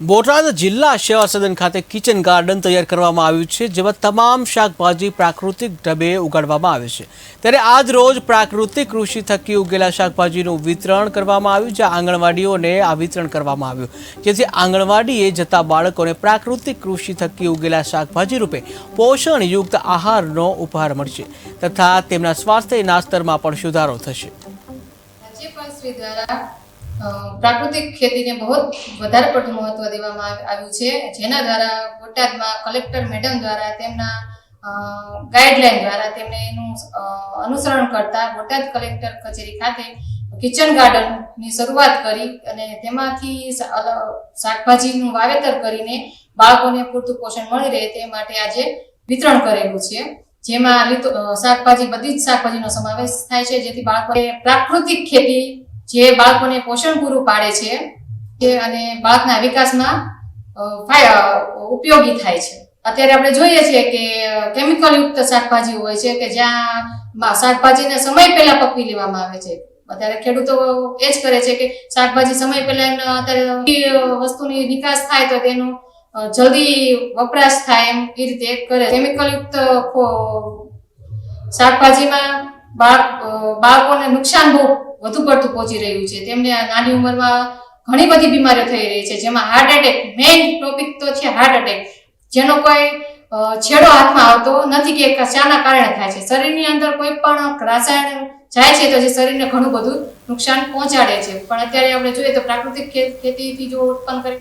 બોટાદ જિલ્લા સેવા સદન ખાતે કિચન ગાર્ડન તૈયાર કરવામાં આવ્યું છે, જેમાં તમામ શાકભાજી પ્રાકૃતિક ઢબે ઉગાડવામાં આવે છે. ત્યારે આજ રોજ પ્રાકૃતિક કૃષિ થકી ઉગેલા શાકભાજીનું વિતરણ કરવામાં આવ્યું, જ્યાં આંગણવાડીઓને આ વિતરણ કરવામાં આવ્યું. જેથી આંગણવાડીએ જતા બાળકોને પ્રાકૃતિક કૃષિ થકી ઉગેલા શાકભાજી રૂપે પોષણયુક્ત આહારનો ઉપહાર મળશે તથા તેમના સ્વાસ્થ્યના સ્તરમાં પણ સુધારો થશે. પ્રાકૃતિક ખેતીને બહુ વધારે પડતું મહત્વ દેવામાં આવ્યું છે. જેના દ્વારા બોટાદમાં કલેક્ટર મેડમ દ્વારા તેમના ગાઈડલાઈન દ્વારા તેમને એનું અનુસરણ કરતા બોટાદ કલેક્ટર કચેરી ખાતે કિચન ગાર્ડનની શરૂઆત કરી અને તેમાંથી શાકભાજીનું વાવેતર કરીને બાળકોને પૂરતું પોષણ મળી રહે તે માટે આજે વિતરણ કરેલું છે. જેમાં શાકભાજી, બધી જ શાકભાજીનો સમાવેશ થાય છે. જેથી બાળકોને પ્રાકૃતિક ખેતી જે બાળકોને પોષણ પૂરું પાડે છે તે અને બાળકના વિકાસમાં ઉપયોગી થાય છે. અત્યારે આપણે જોઈએ છીએ કે કેમિકલ યુક્ત શાકભાજી હોય છે કે જ્યાં શાકભાજીને સમય પહેલા પકવી લેવામાં આવે છે. અત્યારે ખેડૂતો એ જ કરે છે કે શાકભાજી સમય પહેલા અત્યારે વસ્તુની નિકાસ થાય તો તેનું જલ્દી વપરાશ થાય એમ એ રીતે કરે. કેમિકલ યુક્ત ખો- શાકભાજીમાં બાળ બાળકોને નુકસાન બહુ વધુ પડતું પહોંચી રહ્યું છે. તેમને નાની ઉંમરમાં ઘણી બધી બીમારીઓ થઈ રહી છે, જેમાં હાર્ટ એટેક મેઇન ટોપિક તો છે હાર્ટ એટેક જેનો કોઈ છેડો હાથમાં આવતો નથી કે શાના કારણે થાય છે. શરીરની અંદર કોઈ પણ રાસાયણ જાય છે તો જે શરીરને ઘણું બધું નુકસાન પહોંચાડે છે. પણ અત્યારે આપણે જોઈએ તો પ્રાકૃતિક ખેતીથી જો ઉત્પન્ન કરી